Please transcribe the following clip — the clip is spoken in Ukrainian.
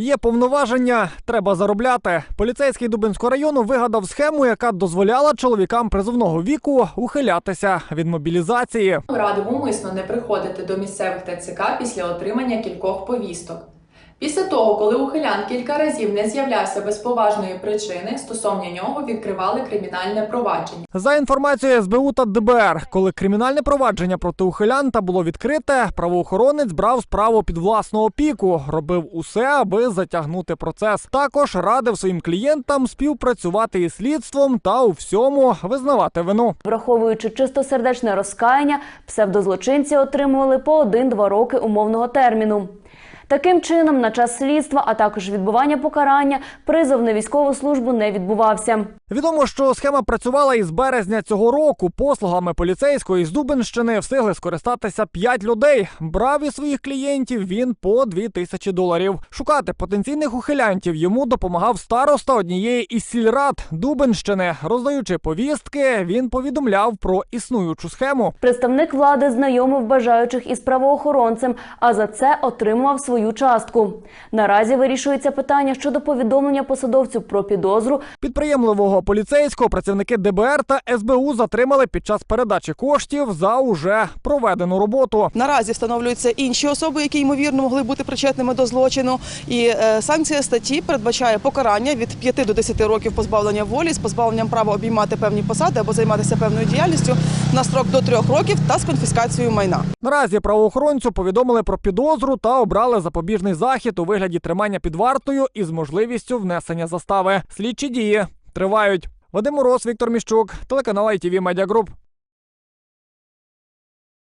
Є повноваження, треба заробляти. Поліцейський Дубинського району вигадав схему, яка дозволяла чоловікам призовного віку ухилятися від мобілізації. Радив умисно не приходити до місцевих ТЦК після отримання кількох повісток. Після того, коли ухилян кілька разів не з'являвся без поважної причини, стосовно нього відкривали кримінальне провадження. За інформацією СБУ та ДБР, коли кримінальне провадження проти ухилянта було відкрите, правоохоронець брав справу під власну опіку, робив усе, аби затягнути процес. Також радив своїм клієнтам співпрацювати із слідством та у всьому визнавати вину. Враховуючи чистосердечне розкаяння, псевдозлочинці отримували по один-два роки умовного терміну. Таким чином, на час слідства, а також відбування покарання, призов на військову службу не відбувався. Відомо, що схема працювала із березня цього року. Послугами поліцейської з Дубенщини встигли скористатися 5 людей. Брав із своїх клієнтів він по 2 тисячі доларів. Шукати потенційних ухилянтів йому допомагав староста однієї із сільрад Дубенщини. Роздаючи повістки, він повідомляв про існуючу схему. Представник влади знайомив бажаючих із правоохоронцем, а за це отримував свою частку. Наразі вирішується питання щодо повідомлення посадовцю про підозру Підприємливого поліцейського працівники ДБР та СБУ затримали під час передачі коштів за уже проведену роботу. Наразі встановлюються інші особи, які ймовірно могли бути причетними до злочину. І е, санкція статті передбачає покарання від 5 до 10 років позбавлення волі з позбавленням права обіймати певні посади або займатися певною діяльністю на строк до 3 років та з конфіскацією майна. Наразі правоохоронцю повідомили про підозру та обрали запобіжний захід у вигляді тримання під вартою із можливістю внесення застави. Слідчі дії тривають. Вадим Мороз, Віктор Міщук, телеканал ITV Media Group.